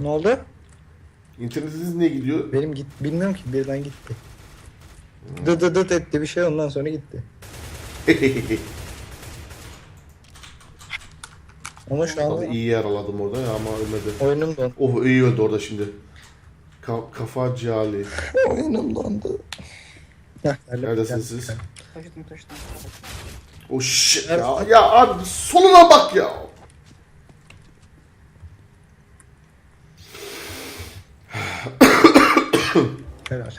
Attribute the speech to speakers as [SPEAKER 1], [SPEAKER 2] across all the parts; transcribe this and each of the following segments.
[SPEAKER 1] Ne oldu?
[SPEAKER 2] İnternetiniz niye gidiyor?
[SPEAKER 1] Benim git bilmiyorum ki birden gitti. Dı dı dıt etti bir şey ondan sonra gitti. Ama şu anda
[SPEAKER 2] iyi yaraladım orada ya ama ölmedi.
[SPEAKER 1] oyunum dondu.
[SPEAKER 2] Oh iyi öldü orada şimdi. Ka- kafa cali.
[SPEAKER 1] oyunum dondu. Heh,
[SPEAKER 2] Neredesiniz
[SPEAKER 1] geldim.
[SPEAKER 2] siz?
[SPEAKER 3] Taşıdım taşıdım.
[SPEAKER 2] Oh shit ya. Ya abi sonuna bak ya.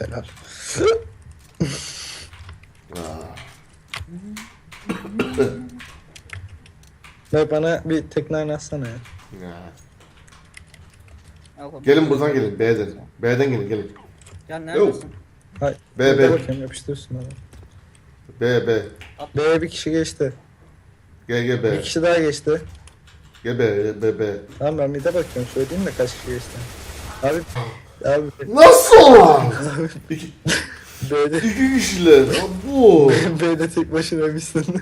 [SPEAKER 1] Helal. Ve bana bir tekne atsana ya.
[SPEAKER 2] Ya.
[SPEAKER 3] Al bakalım.
[SPEAKER 2] Gelin buradan gelin B'den. B'den gelin gelin.
[SPEAKER 3] Ya neredesin?
[SPEAKER 1] Hay.
[SPEAKER 2] B, B.
[SPEAKER 1] Bakayım yapıştırsın bana.
[SPEAKER 2] B B.
[SPEAKER 1] B'ye bir kişi geçti.
[SPEAKER 2] Gel gel
[SPEAKER 1] Bir
[SPEAKER 2] B.
[SPEAKER 1] kişi daha geçti.
[SPEAKER 2] Gel B B B.
[SPEAKER 1] Tamam ben bir de bakıyorum. Söyleyeyim de kaç kişi geçti. Abi abi
[SPEAKER 2] Nasıl? İki,
[SPEAKER 1] B'de
[SPEAKER 2] iki kişiler. Bu.
[SPEAKER 1] B'de tek başına misin?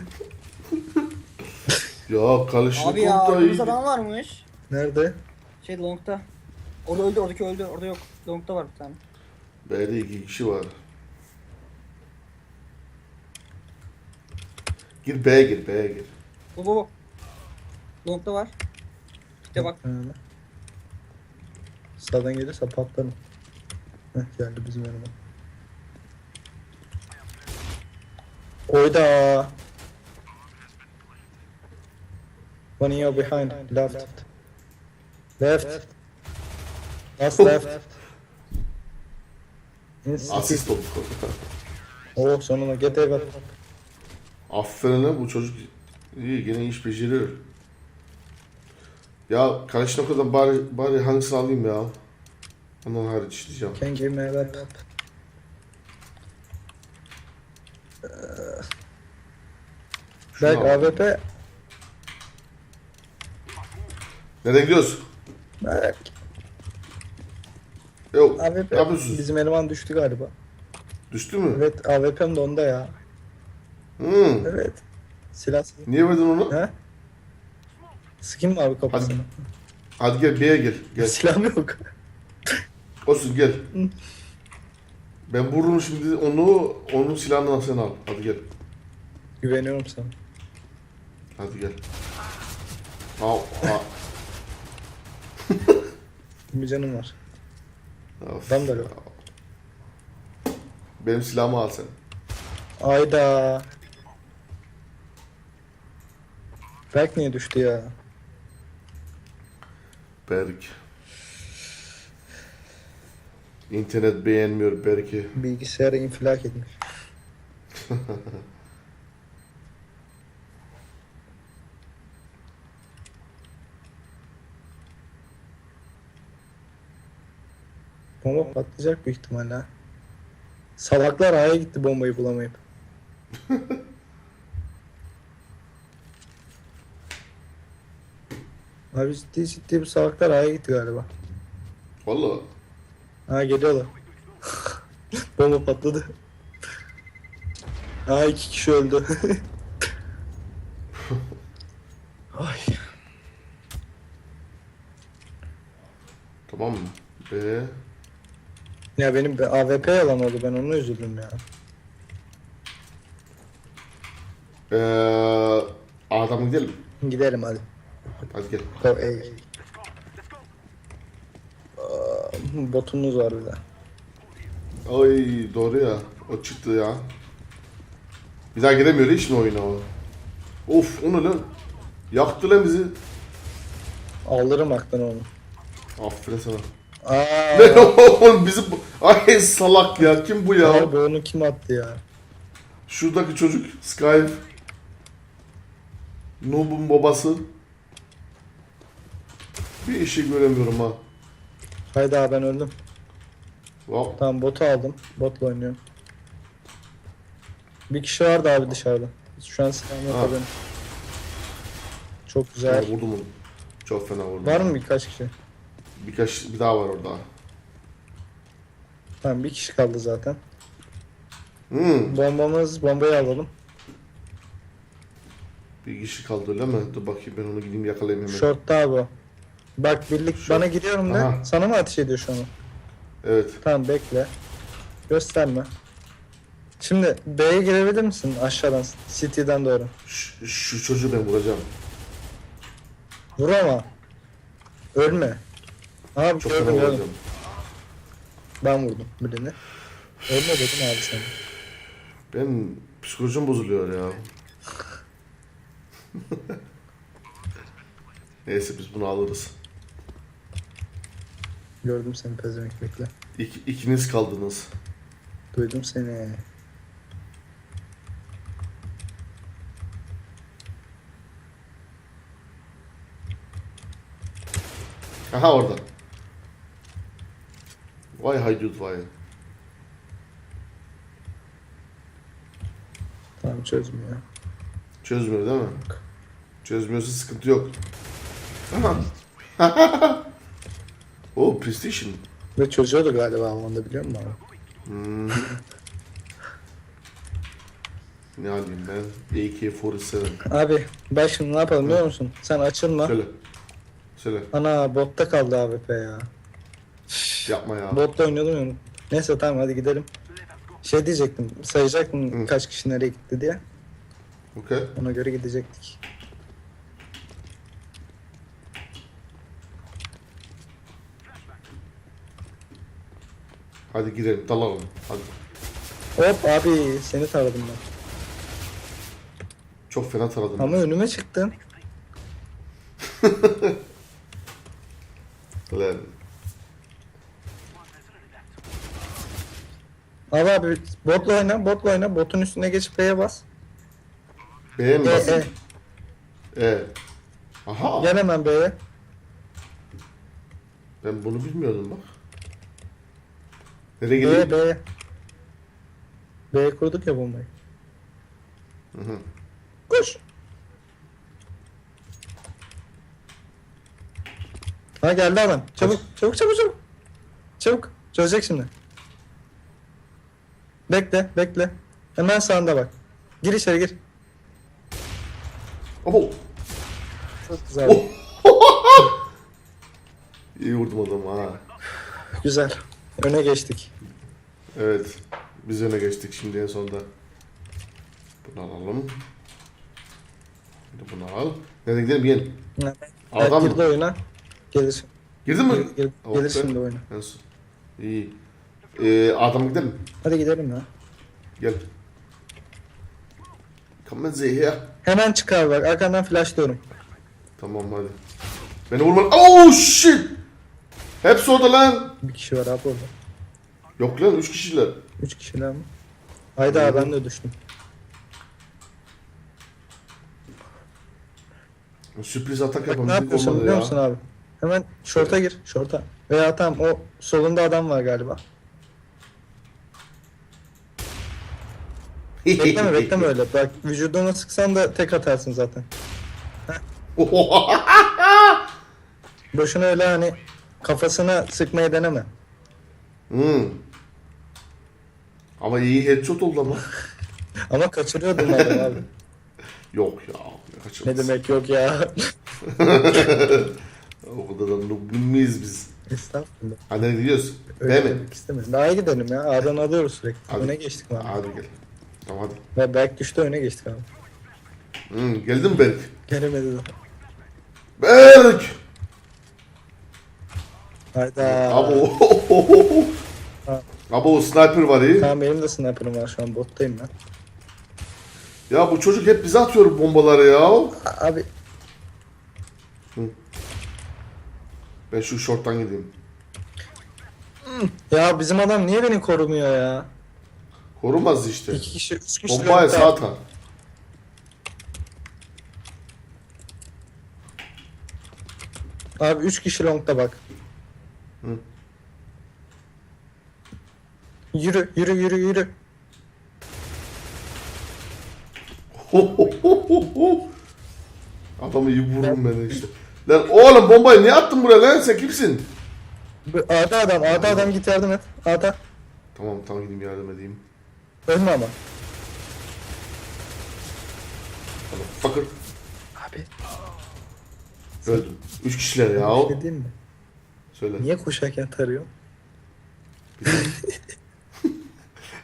[SPEAKER 2] Ya
[SPEAKER 3] Abi
[SPEAKER 2] Kalışnikov
[SPEAKER 3] ya
[SPEAKER 2] da iyi.
[SPEAKER 3] önümüzde adam varmış.
[SPEAKER 1] Nerede?
[SPEAKER 3] Şey longta. Orada öldü oradaki öldü orada yok. Longta var bir tane.
[SPEAKER 2] B'de iki kişi var. Gir B'ye gir B'ye gir.
[SPEAKER 3] Bu bu bu. Longta var. İşte bak.
[SPEAKER 1] Öyle. Sağdan gelirse patlarım. Heh geldi bizim yanıma. Oyda. One your behind. Left. Left. Last left.
[SPEAKER 2] Asist olduk.
[SPEAKER 1] Oh sonuna get evet.
[SPEAKER 2] Aferin lan bu çocuk iyi gene iş beceriyor. Ya Kalashnikov'dan bari, bari hangisini alayım ya? Ondan hariç işleyeceğim.
[SPEAKER 1] Can give me a weapon.
[SPEAKER 2] Şunu
[SPEAKER 1] Belki
[SPEAKER 2] al.
[SPEAKER 1] AWP.
[SPEAKER 2] Nereye gidiyoruz?
[SPEAKER 1] Belki.
[SPEAKER 2] Yok.
[SPEAKER 1] AWP.
[SPEAKER 2] Ne yapıyorsunuz?
[SPEAKER 1] Bizim eleman düştü galiba.
[SPEAKER 2] Düştü mü?
[SPEAKER 1] Evet AWP'm de onda ya.
[SPEAKER 2] Hmm.
[SPEAKER 1] Evet. Silah
[SPEAKER 2] Niye verdin onu?
[SPEAKER 1] He? Sıkayım mı abi kafasını?
[SPEAKER 2] Hadi gel B'ye gel. Gel.
[SPEAKER 1] Silahım yok.
[SPEAKER 2] Olsun gel. Ben vururum şimdi onu, onun silahını sen al. Hadi gel.
[SPEAKER 1] Güveniyorum sana.
[SPEAKER 2] Hadi gel. Al, al.
[SPEAKER 1] Bir canım var.
[SPEAKER 2] Of
[SPEAKER 1] Ben de
[SPEAKER 2] ya.
[SPEAKER 1] öyle.
[SPEAKER 2] Benim silahımı al sen.
[SPEAKER 1] Ayda. Berk niye düştü ya?
[SPEAKER 2] Berk. İnternet beğenmiyor Berk'i.
[SPEAKER 1] Bilgisayarı infilak etmiş. Bomba patlayacak büyük ihtimalle. Salaklar A'ya gitti bombayı bulamayıp. Abi ciddi ciddi bu salaklar A'ya gitti galiba.
[SPEAKER 2] Valla.
[SPEAKER 1] Ha geliyorlar. Bomba patladı. Ha iki kişi öldü. Ay.
[SPEAKER 2] Tamam mı? B.
[SPEAKER 1] Ya benim bir AWP yalan oldu ben ona üzüldüm ya.
[SPEAKER 2] Ee, A'dan gidelim.
[SPEAKER 1] Gidelim hadi.
[SPEAKER 2] Hadi gel.
[SPEAKER 1] Go A. Aa, Botumuz var bir de.
[SPEAKER 2] Ay doğru ya. O çıktı ya. Bir daha giremiyor hiç mi oyuna o? Of onu lan. Yaktı lan bizi.
[SPEAKER 1] Alırım aklını onu.
[SPEAKER 2] Aferin sana.
[SPEAKER 1] Aa,
[SPEAKER 2] Ne oğlum bizi... Ay salak ya. Kim bu ya?
[SPEAKER 1] Harbi onu kim attı ya?
[SPEAKER 2] Şuradaki çocuk Skype. Noob'un babası. Bir işi göremiyorum ha.
[SPEAKER 1] Hayda ben öldüm.
[SPEAKER 2] Wow.
[SPEAKER 1] Tamam botu aldım. Botla oynuyorum. Bir kişi vardı abi dışarıda. Şu an silahım yok
[SPEAKER 2] Ha.
[SPEAKER 1] benim. Çok
[SPEAKER 2] Ben
[SPEAKER 1] güzel.
[SPEAKER 2] vurdum onu. Çok fena vurdum.
[SPEAKER 1] Var mı birkaç kişi?
[SPEAKER 2] Birkaç bir daha var orada.
[SPEAKER 1] Tamam bir kişi kaldı zaten.
[SPEAKER 2] Hmm.
[SPEAKER 1] Bombamız bombayı alalım.
[SPEAKER 2] Bir kişi kaldı öyle mi? Dur bakayım ben onu gideyim yakalayayım hemen.
[SPEAKER 1] Short'ta abi o. Bak birlik
[SPEAKER 2] Şu-
[SPEAKER 1] bana giriyorum de
[SPEAKER 2] Aha.
[SPEAKER 1] sana mı ateş ediyor şu an?
[SPEAKER 2] Evet.
[SPEAKER 1] Tamam bekle. Gösterme. Şimdi B'ye girebilir misin aşağıdan City'den doğru?
[SPEAKER 2] Şu, şu çocuğu ben vuracağım.
[SPEAKER 1] Vur ama. Ölme. Abi
[SPEAKER 2] Çok fena
[SPEAKER 1] gördüm gördüm.
[SPEAKER 2] vuracağım.
[SPEAKER 1] Ben vurdum birini. Ölme dedim abi sana.
[SPEAKER 2] Ben psikolojim bozuluyor ya. Neyse biz bunu alırız.
[SPEAKER 1] Gördüm seni pezevenk bekle.
[SPEAKER 2] İki, ikiniz kaldınız.
[SPEAKER 1] Duydum seni.
[SPEAKER 2] Aha orada. Vay haydut vay.
[SPEAKER 1] Tamam çözmüyor.
[SPEAKER 2] Çözmüyor değil mi? Çözmüyorsa sıkıntı yok. Aha. oh PlayStation.
[SPEAKER 1] Ve çözüyordu galiba Alman'da biliyor musun abi?
[SPEAKER 2] Hmm. ne alayım ben? AK-47.
[SPEAKER 1] Abi ben şimdi ne yapalım biliyor musun? Sen açılma.
[SPEAKER 2] Söyle. Söyle.
[SPEAKER 1] Ana botta kaldı AWP ya.
[SPEAKER 2] Yapma ya.
[SPEAKER 1] Botta oynuyordum ya. Neyse tamam hadi gidelim. Şey diyecektim sayacaktım
[SPEAKER 2] Hı.
[SPEAKER 1] kaç kişi nereye gitti diye.
[SPEAKER 2] Okey.
[SPEAKER 1] Ona göre gidecektik.
[SPEAKER 2] Hadi gidelim dalalım. Hadi.
[SPEAKER 1] Hop abi seni taradım ben.
[SPEAKER 2] Çok fena taradın.
[SPEAKER 1] Ama önüme çıktın.
[SPEAKER 2] Lan.
[SPEAKER 1] Al abi botla oyna botla oyna botun üstüne geçip B'ye bas. E,
[SPEAKER 2] Beğen
[SPEAKER 1] E, e.
[SPEAKER 2] E. Aha.
[SPEAKER 1] Gel hemen B'ye.
[SPEAKER 2] Ben bunu bilmiyordum bak. Nereye gideyim?
[SPEAKER 1] B'ye. B'ye kurduk ya bombayı.
[SPEAKER 2] Hı hı.
[SPEAKER 1] Koş. Ha geldi adam. Çabuk, çabuk, çabuk, çabuk. Çabuk. Çözecek şimdi. Bekle, bekle. Hemen sağında bak. Gir içeri gir.
[SPEAKER 2] Oho.
[SPEAKER 1] Çok güzel.
[SPEAKER 2] Oh. İyi vurdum adamı ha.
[SPEAKER 1] Güzel. Öne geçtik.
[SPEAKER 2] Evet. Biz öne geçtik şimdi en sonunda. Bunu alalım. De bunu al. Nereye gidelim gel.
[SPEAKER 1] Evet,
[SPEAKER 2] Adam
[SPEAKER 1] girdi oyuna. Gelir.
[SPEAKER 2] Girdin mi?
[SPEAKER 1] Gir-
[SPEAKER 2] Oh
[SPEAKER 1] gelir şimdi oyuna.
[SPEAKER 2] En son. İyi. Ee, adam gidelim.
[SPEAKER 1] Hadi gidelim ya.
[SPEAKER 2] Gel. Come here.
[SPEAKER 1] Hemen çıkar bak. Arkandan flashlıyorum.
[SPEAKER 2] Tamam hadi. Beni vurma. Oh shit. Hepsi orada lan.
[SPEAKER 1] Bir kişi var abi orada.
[SPEAKER 2] Yok lan 3 kişiler.
[SPEAKER 1] Üç kişiler mi? Hayda ben de düştüm.
[SPEAKER 2] Sürpriz atak
[SPEAKER 1] Bak ne
[SPEAKER 2] yapalım.
[SPEAKER 1] yapıyorsun biliyor musun abi? Hemen şorta gir. Şorta. Veya tamam o solunda adam var galiba. Bekleme bekleme öyle. Bak vücuduna sıksan da tek atarsın zaten. Boşuna öyle hani kafasına sıkmaya deneme.
[SPEAKER 2] hmm. Ama iyi headshot oldu ama.
[SPEAKER 1] Ama kaçırıyordum adam abi.
[SPEAKER 2] Yok ya. Ne.
[SPEAKER 1] Ne demek yok ya.
[SPEAKER 2] O kadar da noob miyiz biz?
[SPEAKER 1] Estağfurullah.
[SPEAKER 2] Hadi gidiyoruz?
[SPEAKER 1] Öyle
[SPEAKER 2] Değil mi?
[SPEAKER 1] istemedim. Daha iyi gidelim ya. A'dan alıyoruz sürekli.
[SPEAKER 2] Hadi.
[SPEAKER 1] Öne geçtik abi.
[SPEAKER 2] Hadi gel. Tamam hadi.
[SPEAKER 1] Ve Berk düştü öne geçtik abi.
[SPEAKER 2] Hmm, geldin mi Berk?
[SPEAKER 1] Gelemedi de.
[SPEAKER 2] Berk!
[SPEAKER 1] Hayda. Ha.
[SPEAKER 2] Abo sniper var iyi.
[SPEAKER 1] Tamam benim de sniper'ım var şu an bottayım ben.
[SPEAKER 2] Ya bu çocuk hep bize atıyor bombaları ya.
[SPEAKER 1] A- Abi
[SPEAKER 2] Ben şu short'tan gideyim.
[SPEAKER 1] ya bizim adam niye beni korumuyor ya?
[SPEAKER 2] Korumaz işte.
[SPEAKER 1] İki kişi, üç kişi.
[SPEAKER 2] Bombaya sağ atan.
[SPEAKER 1] Abi üç kişi longta bak. Yürü yürü yürü yürü.
[SPEAKER 2] Adamı iyi vururum ben işte. Lan oğlum bombayı niye attın buraya lan sen kimsin?
[SPEAKER 1] Bu- A'da adam, A'da adam git yardım et. A'da.
[SPEAKER 2] Tamam tamam gideyim yardım edeyim.
[SPEAKER 1] Ölme ama.
[SPEAKER 2] Fucker.
[SPEAKER 1] Abi.
[SPEAKER 2] Öldüm. Üç kişiler ya.
[SPEAKER 1] Şey diyeyim mi?
[SPEAKER 2] Söyle.
[SPEAKER 1] Niye koşarken tarıyor?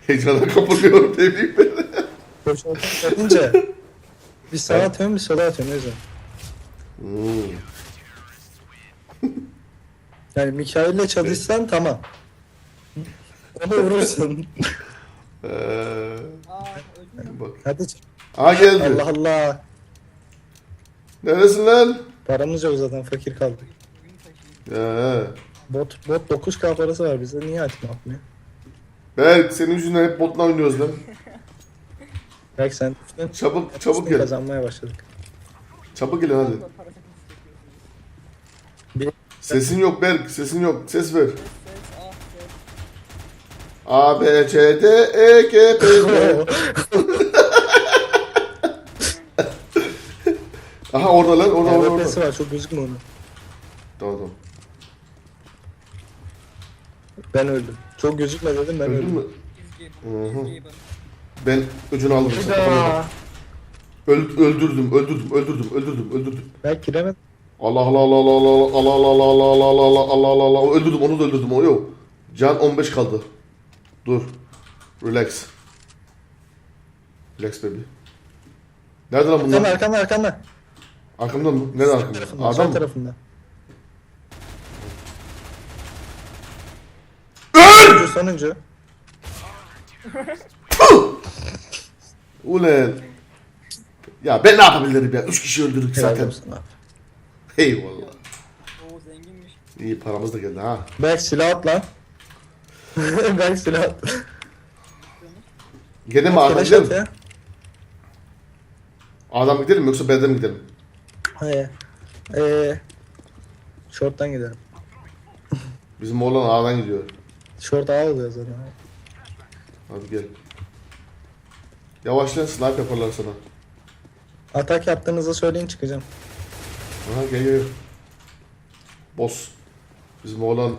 [SPEAKER 2] Heyecana kapılıyorum ne bileyim ben.
[SPEAKER 1] Koşarken tarınca bir sağa atıyorum bir sola atıyorum o yüzden.
[SPEAKER 2] Hmm.
[SPEAKER 1] Yani Mikail'le çalışsan tamam. Onu vurursun.
[SPEAKER 2] Ee, bak.
[SPEAKER 1] Hadi çık.
[SPEAKER 2] Aa geldi.
[SPEAKER 1] Allah Allah.
[SPEAKER 2] Neresin lan?
[SPEAKER 1] Paramız yok zaten fakir kaldık.
[SPEAKER 2] Ya.
[SPEAKER 1] Bot, bot 9k parası var bizde niye açma atmıyor?
[SPEAKER 2] Berk senin yüzünden hep botla oynuyoruz lan.
[SPEAKER 1] Belki sen üstüne
[SPEAKER 2] Çabuk çabuk gel.
[SPEAKER 1] kazanmaya başladık.
[SPEAKER 2] Çabuk gelin hadi. Sesin yok Berk sesin yok. Ses ver. A, B, C, D, E, G, P, D. Aha orada lan orada orada orada.
[SPEAKER 1] var çok gözükmüyor onu.
[SPEAKER 2] Tamam tamam.
[SPEAKER 1] Ben öldüm. Çok gözükme dedim ben
[SPEAKER 2] Öldün
[SPEAKER 1] öldüm.
[SPEAKER 2] mü?
[SPEAKER 3] İzgin.
[SPEAKER 2] Hı hı.
[SPEAKER 3] İzgin.
[SPEAKER 2] Ben öcünü aldım.
[SPEAKER 1] Hayda.
[SPEAKER 2] Öl, öldürdüm, öldürdüm, öldürdüm, öldürdüm, öldürdüm.
[SPEAKER 1] Ben giremedim.
[SPEAKER 2] Allah Allah Allah Allah Allah Allah Allah Allah Allah Allah Allah Allah Allah Allah Allah öldürdüm onu da öldürdüm o yok. Can 15 kaldı. Dur. Relax. Relax baby. Nerede lan
[SPEAKER 1] Sen
[SPEAKER 2] bunlar?
[SPEAKER 1] arkanda arkanda.
[SPEAKER 2] Arkamda mı? Nerede
[SPEAKER 1] Sol
[SPEAKER 2] arkamda?
[SPEAKER 1] tarafında.
[SPEAKER 2] Adam mı?
[SPEAKER 1] tarafında.
[SPEAKER 2] Öl!
[SPEAKER 1] Sonuncu sonuncu.
[SPEAKER 2] Ulan. Ya ben ne yapabilirim ya? Üç kişi öldürdük
[SPEAKER 1] Helal
[SPEAKER 2] zaten.
[SPEAKER 1] olsun abi.
[SPEAKER 2] Eyvallah.
[SPEAKER 3] Oo zenginmiş.
[SPEAKER 2] İyi paramız da geldi ha.
[SPEAKER 1] Belki silah at lan. Silah at.
[SPEAKER 2] Gene mi
[SPEAKER 1] at
[SPEAKER 2] gidelim?
[SPEAKER 1] ya.
[SPEAKER 2] Mı gidelim yoksa B'den mi gidelim?
[SPEAKER 1] Hayır. Eee. Short'tan gidelim.
[SPEAKER 2] Bizim oğlan A'dan gidiyor.
[SPEAKER 1] Short A oluyor zaten.
[SPEAKER 2] Hadi gel. Yavaşlayın snipe yaparlar sana.
[SPEAKER 1] Atak yaptığınızda söyleyin çıkacağım.
[SPEAKER 2] Aha gel gel. Boss. Bizim oğlan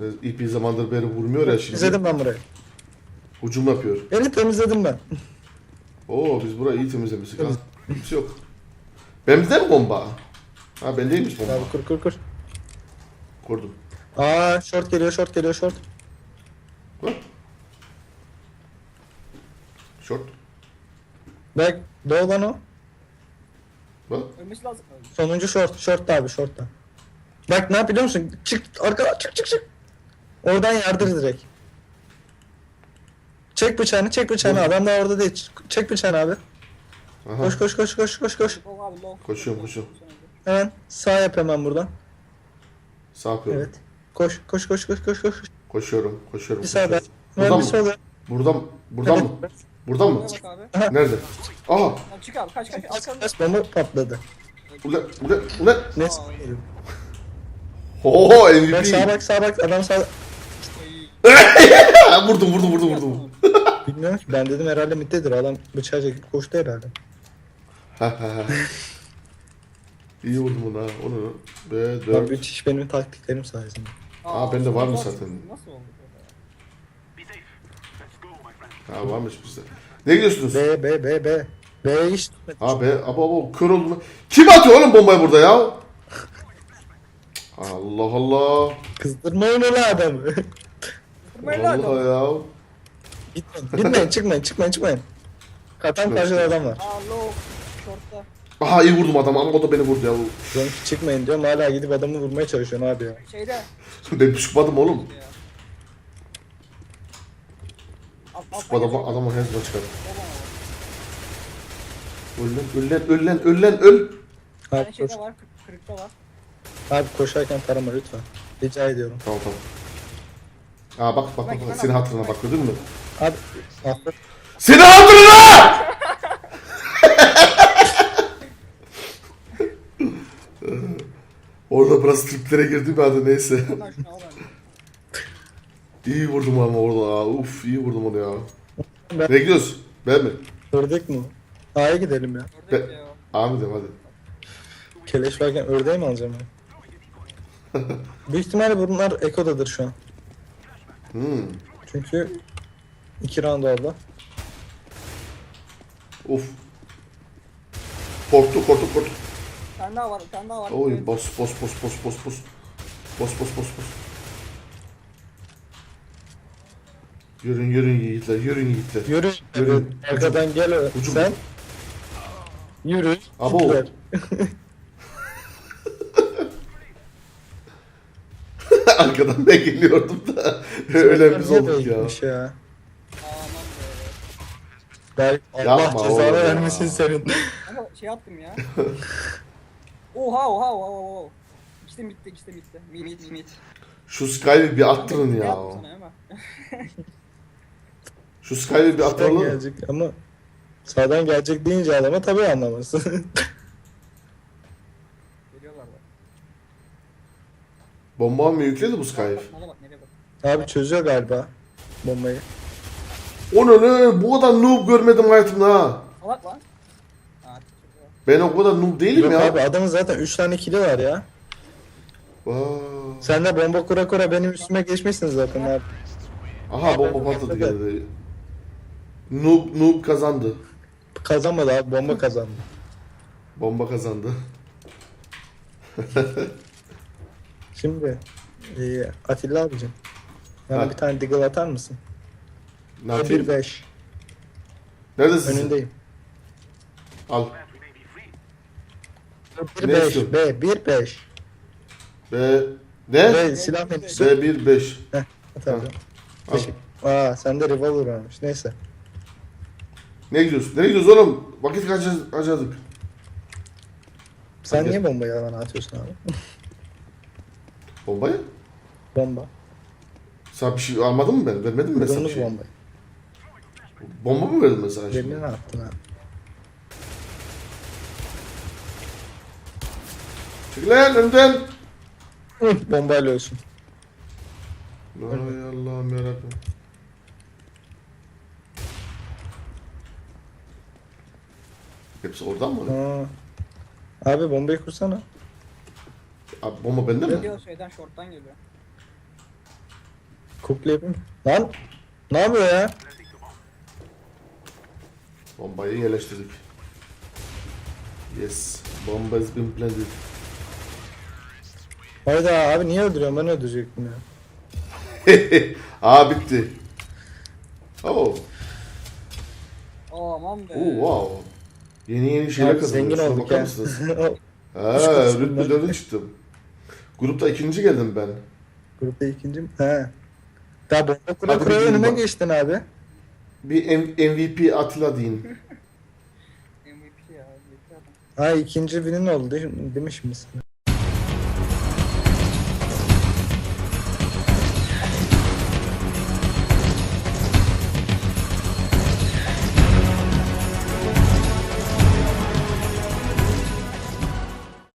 [SPEAKER 2] e, ipi zamandır beri vurmuyor ya şimdi.
[SPEAKER 1] İzledim ben burayı.
[SPEAKER 2] Hücum yapıyor.
[SPEAKER 1] Beni temizledim ben.
[SPEAKER 2] Oo biz burayı iyi temizlemiştik ha. Kimse yok. Bende mi bomba? Ha bendeymiş bomba.
[SPEAKER 1] Abi kur kur kur.
[SPEAKER 2] Kurdum.
[SPEAKER 1] Aa short geliyor short geliyor short.
[SPEAKER 2] Ha? Short.
[SPEAKER 1] Bak doğu lan o.
[SPEAKER 2] Bak.
[SPEAKER 3] Ölmesi lazım. Öldü.
[SPEAKER 1] Sonuncu short. Short da abi short da. Bak ne yap biliyor musun? Çık arkadan çık çık çık. Oradan yardır direkt. Çek bıçağını çek bıçağını adam da orada değil. Çek bıçağını abi.
[SPEAKER 2] Aha.
[SPEAKER 1] Koş koş koş koş koş koş.
[SPEAKER 3] Long abi long.
[SPEAKER 2] Koşuyorum, koşuyorum.
[SPEAKER 1] Hemen sağ yap hemen buradan.
[SPEAKER 2] Sağ yapıyorum.
[SPEAKER 1] Evet. Koş koş koş koş koş koş.
[SPEAKER 2] Koşuyorum. Koşuyorum.
[SPEAKER 1] Bir sağda.
[SPEAKER 2] koşuyorum. Buradan
[SPEAKER 1] bir
[SPEAKER 2] mı?
[SPEAKER 1] solda.
[SPEAKER 2] Buradan, buradan mı? Buradan mı?
[SPEAKER 3] Bak abi.
[SPEAKER 2] Nerede? Aha!
[SPEAKER 3] Tamam çık abi kaç kaç. Arkamda.
[SPEAKER 1] Kaç bomba patladı.
[SPEAKER 2] Ulan, ulan, ulan!
[SPEAKER 1] Ne?
[SPEAKER 3] Aa.
[SPEAKER 2] Oo
[SPEAKER 1] Bak sağa
[SPEAKER 2] MVP!
[SPEAKER 1] bak sağa bak adam sağ.
[SPEAKER 2] Ha, vurdum, vurdum, vurdum, vurdum.
[SPEAKER 1] Bilmiyorum ki ben dedim herhalde mittedir adam bıçağı çekip koştu herhalde.
[SPEAKER 2] Ha ha ha. İyi vurdum onu ha. Onu be
[SPEAKER 1] Abi
[SPEAKER 2] dört.
[SPEAKER 1] müthiş benim taktiklerim sayesinde.
[SPEAKER 2] Aa, bende varmış
[SPEAKER 3] nasıl-
[SPEAKER 2] zaten.
[SPEAKER 3] Nasıl oldu?
[SPEAKER 2] Ha varmış bizde. Ne gidiyorsunuz?
[SPEAKER 1] B B B B. B hiç
[SPEAKER 2] Ha be, abo abo kör oldum. ben. Kim atıyor oğlum bombayı burada ya? Allah Allah.
[SPEAKER 1] kızdırma onu lan adamı.
[SPEAKER 3] Vurmayın lan adamı.
[SPEAKER 2] Vallahi ya.
[SPEAKER 1] Gitmeyin, gitmeyin, çıkmayın, çıkmayın, çıkmayın. Katan karşıda adam var.
[SPEAKER 3] Aa. Short'ta.
[SPEAKER 2] Aha iyi vurdum adamı ama o da beni vurdu ya.
[SPEAKER 1] Ki çıkmayın diyorum hala gidip adamı vurmaya çalışıyorsun abi ya.
[SPEAKER 3] Şeyde.
[SPEAKER 2] Ben püşmadım oğlum.
[SPEAKER 3] Geçiyor.
[SPEAKER 2] adamı hezbollah çıkar.
[SPEAKER 3] Tamam abi.
[SPEAKER 2] Öl lan, öl lan, öl lan, öl lan, öl.
[SPEAKER 3] Bir
[SPEAKER 1] Abi, koş,
[SPEAKER 3] şeyde var. kırk- Kırıkta var.
[SPEAKER 1] abi koşarken tarama lütfen. Rica ediyorum.
[SPEAKER 2] Tamam tamam. Aa bak bak bak, bak. senin hatırına bak gördün mü?
[SPEAKER 1] Abi affet.
[SPEAKER 2] Senin hatırına! Orada biraz triplere girdim ya da neyse. İyi vurdum ama orada. Aa, Uf iyi vurdum onu ya.
[SPEAKER 1] Ben-
[SPEAKER 2] Ne gidiyoruz? Ben mi?
[SPEAKER 1] Ördek mi? A'ya gidelim ya.
[SPEAKER 3] Ördek
[SPEAKER 2] Be-
[SPEAKER 3] ya.
[SPEAKER 2] Ahmet'im hadi.
[SPEAKER 1] Keleş varken ördeği mi alacağım ben? Büyük ihtimalle bunlar Eko'dadır şu an.
[SPEAKER 2] Hmm.
[SPEAKER 1] Çünkü iki round oldu.
[SPEAKER 2] Uf. Korktu korktu korktu.
[SPEAKER 3] Tane daha var, bir tane daha var.
[SPEAKER 2] Oy
[SPEAKER 3] Evet.
[SPEAKER 2] bos bos bos bos bos bos. Bos bos bos bos. Yürün yürün yiğitler yürün yiğitler.
[SPEAKER 1] Yürü.
[SPEAKER 2] Yürü.
[SPEAKER 1] Arkadan gel. o-
[SPEAKER 2] Ucum.
[SPEAKER 1] Sen. Yürü.
[SPEAKER 2] Abo. Arkadan ben geliyordum da. Öyle biz
[SPEAKER 1] Niye
[SPEAKER 2] olduk ya.
[SPEAKER 1] değilmiş ya.
[SPEAKER 3] Aman be.
[SPEAKER 1] Belki Allah
[SPEAKER 2] Yapma
[SPEAKER 1] cezanı
[SPEAKER 2] oğlum ya.
[SPEAKER 1] vermesin senin.
[SPEAKER 3] Ama şey yaptım ya. oha oha oha oha. Bitti, ikisi de bitti. Mimit mimit.
[SPEAKER 2] Şu Sky'ı bir attırın
[SPEAKER 3] Ne
[SPEAKER 2] ya. Şu Sky'ı bir
[SPEAKER 1] Sağdan
[SPEAKER 2] attıralım.
[SPEAKER 1] gelecek ama sağdan gelecek deyince adama tabii anlamasın.
[SPEAKER 3] Geliyorlar bak.
[SPEAKER 2] Bomba mı yükledi bu Sky?
[SPEAKER 3] Bak, Nereye bak, nereye bak.
[SPEAKER 1] Abi çözüyor galiba bombayı.
[SPEAKER 2] O ne lan? Bu kadar noob görmedim hayatımda ha.
[SPEAKER 3] Salak lan.
[SPEAKER 2] Ben o kadar noob değilim
[SPEAKER 1] Yok
[SPEAKER 2] ya.
[SPEAKER 1] abi adamın zaten 3 tane kili var ya.
[SPEAKER 2] Vay.
[SPEAKER 1] Sen de bomba kura kura benim üstüme geçmişsin zaten abi.
[SPEAKER 2] Aha bomba patladı geldi. Noob, noob kazandı.
[SPEAKER 1] Kazanmadı abi bomba kazandı.
[SPEAKER 2] Bomba kazandı.
[SPEAKER 1] Şimdi e, Atilla abicim. Bana
[SPEAKER 2] Ha.
[SPEAKER 1] bir tane deagle atar mısın?
[SPEAKER 2] Ne yapayım?
[SPEAKER 1] 1-5.
[SPEAKER 2] Neredesin?
[SPEAKER 1] Önündeyim.
[SPEAKER 2] Al. Ne
[SPEAKER 1] 1-5.
[SPEAKER 2] istiyorsun?
[SPEAKER 1] B 1-5.
[SPEAKER 2] B... Ne?
[SPEAKER 1] B silah menüsü.
[SPEAKER 2] B1 5.
[SPEAKER 1] At abi.
[SPEAKER 2] Al.
[SPEAKER 1] Teşekkür. Aa sende revolver varmış. Neyse.
[SPEAKER 2] Ne gidiyorsun? Nereye gidiyoruz oğlum? Vakit kaçır- harcadık.
[SPEAKER 1] Sen
[SPEAKER 2] Hadi.
[SPEAKER 1] niye bombayı bana atıyorsun abi?
[SPEAKER 2] Bombayı?
[SPEAKER 1] Bomba.
[SPEAKER 2] Sana bir şey almadın mı ben? Vermedin mi ben sana bir
[SPEAKER 1] Kırmızı
[SPEAKER 2] şey?
[SPEAKER 1] bombayı.
[SPEAKER 2] Bomba mı verdin ben sana şimdi?
[SPEAKER 1] ne yaptın abi?
[SPEAKER 2] Çık lan önden.
[SPEAKER 1] Hı, Bombayla ölsün.
[SPEAKER 2] Ay Allah'ım yarabbim. Hepsi oradan mı?
[SPEAKER 1] Aa. Abi bombayı kursana.
[SPEAKER 2] Abi bomba bende mi?
[SPEAKER 3] Geliyor şeyden short'tan geliyor.
[SPEAKER 1] Kuple yapayım. Lan. Ne yapıyor ya?
[SPEAKER 2] Bombayı yerleştirdik. Yes. Bomba has been planted.
[SPEAKER 1] Hayda abi niye öldürüyorsun? Ben öldürecektim ya.
[SPEAKER 2] Aa bitti. Oh.
[SPEAKER 3] Aman be.
[SPEAKER 2] Oo wow. Yeni yeni şeyler
[SPEAKER 1] Abi zengin
[SPEAKER 2] kazanıyoruz. Şuna
[SPEAKER 1] olduk
[SPEAKER 2] bakar
[SPEAKER 1] ya.
[SPEAKER 2] mısınız? Ha,
[SPEAKER 1] Çıkıyorsun
[SPEAKER 2] rütbelere çıktım. Grupta ikinci geldim ben.
[SPEAKER 1] Grupta ikinci mi? He. Daha bomba kura
[SPEAKER 2] Hadi
[SPEAKER 1] kura
[SPEAKER 2] gidelim
[SPEAKER 1] önüme
[SPEAKER 2] bak.
[SPEAKER 1] geçtin abi.
[SPEAKER 2] Bir M- MVP Atilla deyin.
[SPEAKER 3] MVP ya.
[SPEAKER 1] Ha ikinci winin oldu değil mi şimdi sana?